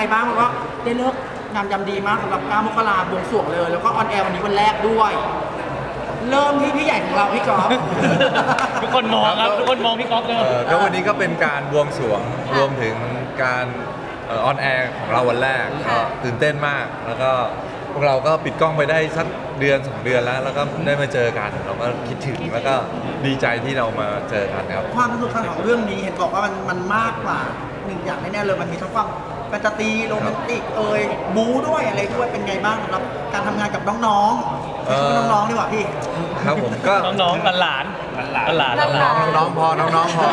ไงบ้างเพราะว่าได้เลิกงามยำดีมากสำหรับ9มกราบวงสรวงเลย แล้วก็ออนแอร์วันนี้วันแรกด้วย เริ่มที่พี่ใหญ่ของเราพี่กอล์ฟ ทุกคนมองครับ ทุกคนมองพี่ก๊อฟเลย เอ่อก็วันนี้ก็เป็นการบวงสรวงรวมถึงการออนแอร์ของเราวันแรกก็ตื่นเต้นมาก แล้วก็พวกเราก็ปิดกล้องไปได้สักเดือนสองเดือนแล้ว แล้วก็ได้มาเจอกัน เราก็คิดถึงแล้วก็ดีใจที่เรามาเจอกันครับ ความสนุกสนานของเรื่องนี้เห็นบอกว่ามันมันมากกว่าหนึ่งอย่างแน่ๆเลยมันมีทั้งความ แฟนตาซีโรแมนติกเอ่ยบู๊ด้วยอะไรด้วยเป็นไงบ้างสำหรับการทำงานกับน้องๆเอ่อไม่ใช่น้องๆดีกว่าพี่ ครับผมก็ น้องๆหลานๆหลานๆหลานๆหลานๆน้องน้องๆพอ น้องๆพอ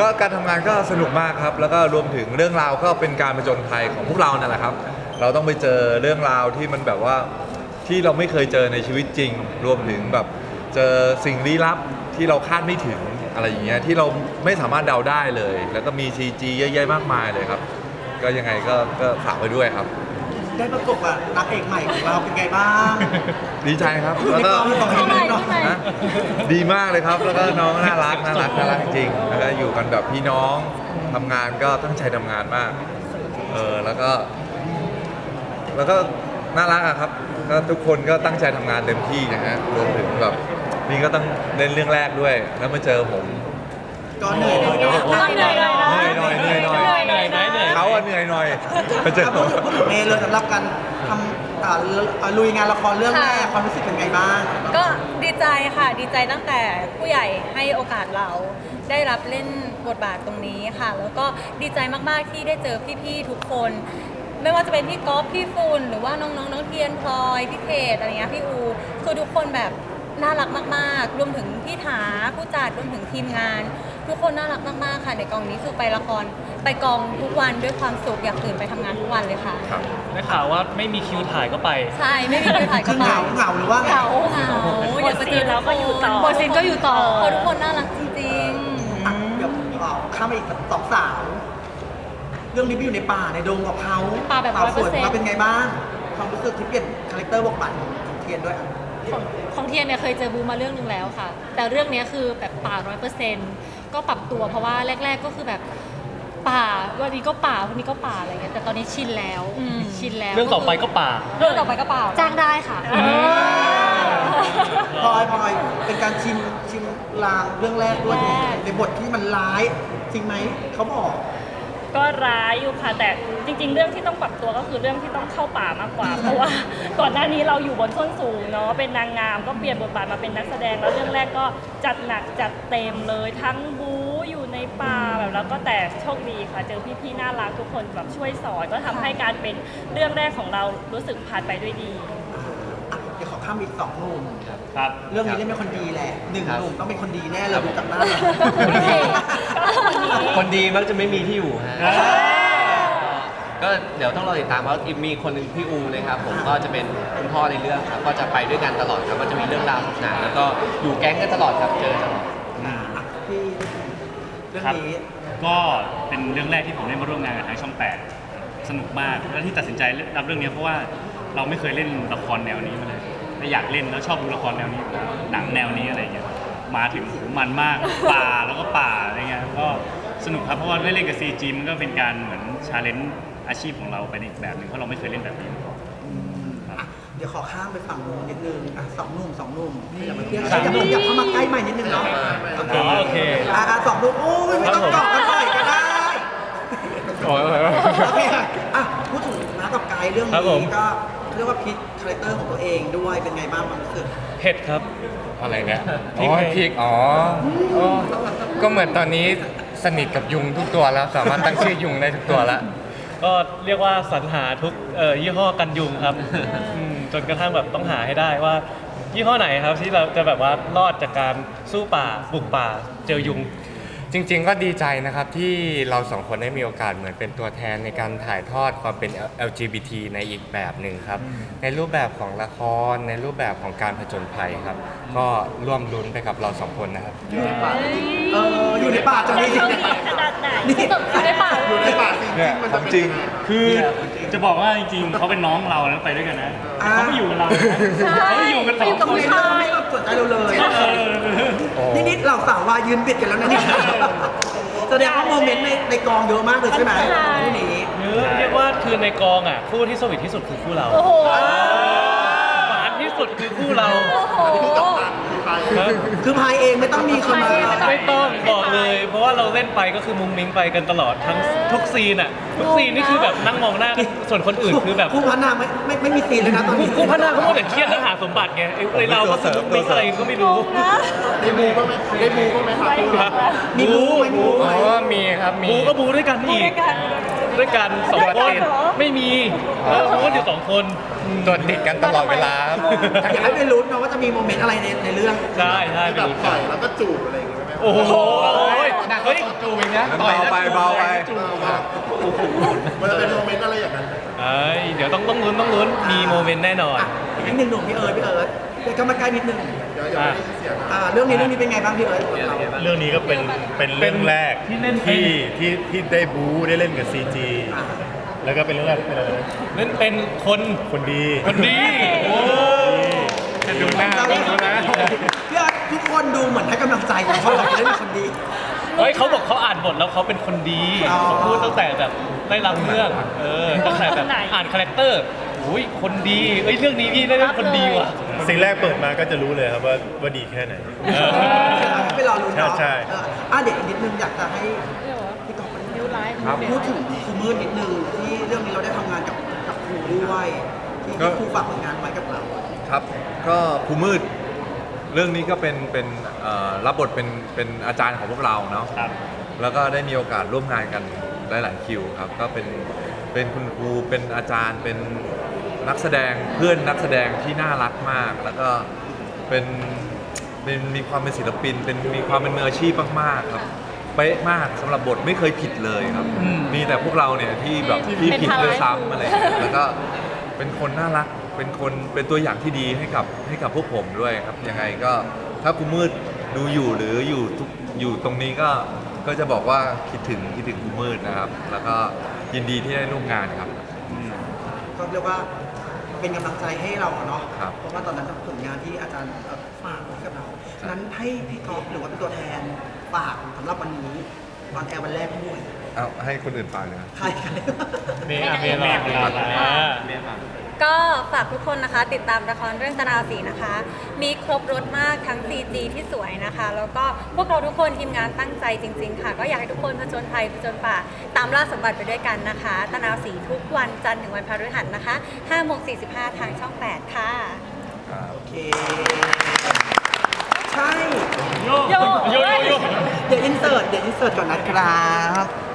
ก็การทำงานก็สนุกมากครับ แล้วก็รวมถึงเรื่องราวก็เป็นการผจญภัยของพวกเรานั่นแหละครับ เราต้องไปเจอเรื่องราวที่มันแบบว่าที่เราไม่เคยเจอในชีวิตจริง รวมถึงแบบเจอสิ่งลี้ลับที่เราคาดไม่ถึงอะไรอย่างเงี้ยที่เราไม่สามารถเดาได้เลย แล้วก็มี CG เยอะแยะมากมายเลยครับ ก็ยังไงก็ก็ฝากไว้ด้วยครับ ได้ประกบกับนางเอกใหม่ของเราเป็นไงบ้างดีใจครับอยู่แล้วในก็กองของทำไมเนาะทำไมนะดีมากเลยครับ แล้วก็น้องน่ารักน่ารักน่ารักจริงๆแล้วก็อยู่กันแบบพี่น้องทำงานก็ตั้งใจทำงานมาก เออแล้วก็ แล้วก็น่ารักอะครับก็ทุกคนก็ตั้งใจทำงานเต็มที่นะฮะรวมถึงแบบนี่ก็ต้องเล่นเรื่องแรกด้วย แล้วมาเจอผม ก็เหนื่อยเลยเนาะ ก็เหนื่อยเลย เลยนะเขาอะเหนื่อยหน่อยมาเจออะผพูดมถึงพูดถึงเมย์เลยสำหรับการทำอ่าอ่าลุยงานละครเรื่องแรกค่ะ ความรู้สึกเป็นไงบ้าง ก็ดีใจค่ะดีใจตั้งแต่ผู้ใหญ่ให้โอกาสเราได้รับเล่นบทบาทตรงนี้ค่ะ แล้วก็ดีใจมากๆที่ได้เจอพี่ๆทุกคน ไม่ว่าจะเป็นพี่ก๊อฟพี่ฟูนหรือว่าน้องๆน้องเทียนพลอยพี่เขตอะไรเงี้ยพี่อูคือทุกคนแบบน่ารักมาก ๆ รวมถึงพี่ถาผู้จัดรวมถึงทีมงาน ทุกคนน่ารักมากๆค่ะ ในกองนี้คือไปละครไปกองทุกวันด้วยความสุขอยากตื่นไปทำงานทุกวันเลยค่ะ ครับได้ข่าวว่าไม่มีคิวถ่ายก็ไป ใช่ไม่มีคิวถ่ายคืก็อไปเหงาเหงาหรือว่าไงเหงาเหงาอยากไปเจอแล้วก็อยู่ต่อบทซีนก็อยู่ต่อเพราะทุกคนน่ารักจริงอะเดี๋ยวเอ่อข้ามไปอีกสองสาว เรื่องนี้ไปอยู่ในป่าในดงกับเขาป่าแบบสวย100%เราเป็นไงบ้าง ความรู้สึกที่เปลี่ยนคาแรคเตอร์บทบาทของเทียนด้วยอะของของเทียนเนี่ยเคยเจอบูมาเรื่องหนึ่งแล้วค่ะ แต่เรื่องเนี้ยคือแบบป่าร้อยเปอร์เซ็นต์ ก็ปรับตัวเพราะว่าแรก ๆ ก็คือแบบป่าวันนี้ก็ป่าวันนี้ก็ป่าอะไรเงี้ยแต่ตอนนี้ชินแล้วอืมชินแล้วเรื่องต่อไปก็ป่าๆเรื่องต่อไปก็เปล่า จ้างได้ค่ะ พลอยพลอยเป็นการชิมชิมลางเรื่องแรกด้วยแรก ในบทที่มันร้าย จริงไหมเขาบอก ก็ร้ายอยู่ค่ะแต่จริง ๆ เรื่องที่ต้องปรับตัวก็คือเรื่องที่ต้องเข้าป่ามากกว่า เพราะว่าก่อนหน้านี้เราอยู่บนส้นสูงเนาะเป็นนางงามก็เปลี่ยนบทบาทมาเป็นนักแสดงแล้วเรื่องแรกก็จัดหนักจัดเต็มเลยทั้งบู๊อยู่ในป่าแบบแล้วก็แต่โชคดีค่ะ เจอพี่ๆน่ารักทุกคนแบบช่วยสอนก็ทำให้การเป็นเรื่องแรกของเรารู้สึกผ่านไปด้วยดีอะเดี๋ยวขอข้ามอีกสองหนุ่มครับ เรื่องนี้เล่นเป็นคนดีแหละหนึ่งหนุ่มต้องเป็นคนดีแน่เลยดูจากหน้าคนดีมักจะไม่มีที่อยู่ฮะก็เดี๋ยวต้องรอติดตามเพราะมีคนหนึ่งพี่อูนะครับผมก็จะเป็นคุณพ่อในเรื่องครับก็จะไปด้วยกันตลอดครับก็จะมีเรื่องราวสนุกสนานแล้วก็อยู่แก๊งกันตลอดครับเจอตลอดอะพี่เรื่องนี้ก็เป็นเรื่องแรกที่ผมได้มาร่วมงานกับทางช่อง 8 สนุกมาก และที่ตัดสินใจรับเรื่องนี้เพราะว่าเราไม่เคยเล่นละครแนวนี้มาเลย และอยากเล่นแล้วชอบดูละครแนวนี้อยู่แล้วหนังแนวนี้อะไรอย่างเงี้ยมาถึงโหมันมากป่าแล้วก็ป่าอะไรเงี้ยก็สนุกครับเพราะว่าได้เล่นกับ CG มันก็เป็นการเหมือนชาเลนจ์อาชีพของเราไปในอีกแบบหนึ่งเพราะเราไม่เคยเล่นแบบนี้มาก่อนอะเดี๋ยวขอข้ามไปฝั่งนู้นนิดนึงอะสองหนุ่มสองหนุ่มอย่ามาเทียบสามหนุ่ม อย่าเข้ามาใกล้ใหม่นิดนึงเนาะอ๋อโอเค อะอะสองหนุ่มโอ้ยไม่ต้องเกาะกันหน่อยก็ได้โอ้ย โอเคค่ะอะพูดถึงน้ากับกายเรื่องครับผม นี้ก็ เรียกว่าพลิกคาแรคเตอร์ของตัวเองด้วยเป็นไงบ้างความรู้สึกเผ็ดครับ อะไรเนี่ยพริอ๋กอไงพริกอ๋อโอ้ก็เหมือนตอนนี้สนิทกับยุงทุกตัวแล้ว สามารถตั้งชื่อยุงได้ทุกตัวแล้ว ก็เรียกว่าสรรหาทุกเอ่อยี่ห้อกันยุงครับอืมจนกระทั่งแบบต้องหาให้ได้ว่า ยี่ห้อไหนครับที่เราจะแบบว่ารอดจากการสู้ป่าบุกป่าเจอยุง จริง ๆ ก็ดีใจนะครับที่เราสองคนได้มีโอกาสเหมือนเป็นตัวแทนในการถ่ายทอดความเป็น LGBT ในอีกแบบหนึ่งครับ ในรูปแบบของละครในรูปแบบของการผจญภัยครับ ก็ร่วมลุ้นไปกับเราสองคนนะครับเอออยู่ในป่าจะมีจะโชคดีขนาดไหนนี่อยู่ในป่าอยู่ในป่าจริงเนี่ยๆมันขจะองมีจริงคือ จะบอกว่าจริงๆเขาเป็นน้องเราแล้วไปด้วยกันนะอ่าเขาไม่อยู่กับเรานะเขาไม่อยู่กันสองคนไม่ต้องไม่ต้องสนใจเราเลยเออนี่นิดเราสาววายยืนเบียดกันแล้วนะเนี่ยแสดงว่าโมเมนต์ในในกองเยอะมากเลยใช่ไหมใช่คู่นี้เยอะเรียกว่าคือในกองอะคู่ที่สวีทที่สุดคือคู่เราโอ้โหหวานที่สุดคือคู่เรา โอ้โห ครับคือพายเองไม่ต้องมีคนมาพายเองไม่ต้องไม่ต้องบอกเลย เพราะว่าเราเล่นไปก็คือมุงมิ้งไปกันตลอดทั้งทุกซีนอะทุกซีนนี่คือแบบนั่งมองหน้ากันส่วนคนอื่นคือแบบคู่พันนาไม่ไม่ไม่มีซีนเลยนะตอนคู่นี้คู่พระนางเขาหมดแต่เครียดเรื่องหาสมบัติไงไอ้ไอ้เราก็สมุกมิ้งอะไรก็ไม่รู้มีบูบ้างไหมได้บูบ้างไหมครับครับมีบูไหมมีบูไหมอ๋อมีครับมีบูก็บูด้วยกันอีก ด้วยกันสองคนไม่มีเออบูกันอยู่สองคนตัวติดกันตลอดเวลาครับอยากให้ไปลุ้นนะว่าจะมีโมเมนต์อะไรในในเรื่องใช่ใช่ไปดูกันแล้วก็จูบอะไรอย่างเงี้ยไหมโอ้โหเฮ้ยจูอีกนะเบาไปเบาไปมันจะเป็นโมเมนต์อะไรอย่างนั้น เอ้ยเดี๋ยวต้องต้องลุ้นต้องลุ้นมีโมเมนต์แน่นอน อะอีกนิดหนึ่งหนุ่มพี่เอิร์ธพี่เอิร์ธเดี๋ยวก็มาใกล้นิดหนึ่งอะอ่าเรื่องนี้เรื่องนี้เป็นไงบ้างพี่เอิร์ธเรื่องนี้ก็เป็นเป็นเรื่องแรกที่เล่นเป็น ที่ที่ที่ได้บู๊ได้เล่นกับ CG อะแล้วก็เป็นเรื่องแรกที่เป็นอะไรนะเล่นเป็นคนคนดี คนดีโอ้จะดูหน้าเราดูนะพี่เอิร์ธทุกคนดูเหมือนให้กำลังใจเขาเขาบอกเล่นคนดี เฮ้ยเขาบอกเขาอ่านบทแล้วเขาเป็นคนดีอ๋อ เขาพูดตั้งแต่แบบได้รับเรื่องเออตั้งแต่แบบไหนอ่านคาแรคเตอร์ อุ้ยคนดีเอ้ยเรื่องนี้พี่ได้เล่นคนดีว่ะ สิ่งแรกเปิดมาก็จะรู้เลยครับว่าว่าดีแค่ไหนเออไปรอลุ้นเนาะใช่ เอออะเดี๋ยวอีกนิดนึงอยากจะให้พี่กอล์ฟนิ้วไลฟ์ครับ พูดถึงครูมืดนิดนึงที่เรื่องนี้เราได้ทำงานกับกับครูด้วยที่ก็ที่ครูฝากผลงานไว้กับเราครับ ก็ครูมืด เรื่องนี้ก็เป็นเป็นเอ่อรับบทเป็นเป็นอาจารย์ของพวกเราเนาะ ครับ แล้วก็ได้มีโอกาสร่วมงานกัน หลาย ๆ คิวครับ ก็เป็นเป็นคุณครูเป็นอาจารย์เป็นนักแสดงเพื่อนนักแสดงที่น่ารักมาก แล้วก็เป็นเป็นมีความเป็นศิลปิน เป็นมีความเป็นมืออาชีพมากๆครับเป๊ะมากสำหรับบทไม่เคยผิดเลยครับมีแต่พวกเราเนี่ยที่แบบที่ผิดด้วยซ้ำอะไรอย่างเงี้ยแล้วก็เป็นคนน่ารัก เป็นคนเป็นตัวอย่างที่ดีให้กับให้กับพวกผมด้วยครับ ยังไงก็ถ้าคุณมืดดูอยู่หรืออยู่ทุกอยู่ตรงนี้ก็ ก็จะบอกว่าคิดถึงคิดถึงคุณมืดนะครับ แล้วก็ยินดีที่ได้ร่วมงานครับ ก็เรียกว่าเป็นกำลังใจให้เราอะเนาะ ครับเพราะว่าตอนนั้นผลงานที่อาจารย์เอ่อฝากไว้กับเราฉะนั้นให้พี่กอล์ฟหรือว่าเป็นตัวแทนฝากสำหรับวันนี้ตอนแอร์วันแรกด้วยเอาให้คนอื่นฟังนะใครใครเมย์อะเมย์มาเมย์มาอ่า ก็ฝากทุกคนนะคะ ติดตามละครเรื่องตะนาวสีนะคะ มีครบรถมากทั้ง CG ที่สวยนะคะ แล้วก็พวกเราทุกคนทีมงานตั้งใจจริง ๆ ค่ะ ก็อยากให้ทุกคนผจญภัยผจญป่า ตามล่าสมบัติไปด้วยกันนะคะตะนาวสีทุกวันจันทร์ถึงวันพฤหัสนะคะ5โมง45 ทางช่อง 8 ค่ะโอเค ใช่โยโยโยโย เดี๋ยวอินเสิร์ตเดี๋ยวอินเสิร์ตก่อนนะครับ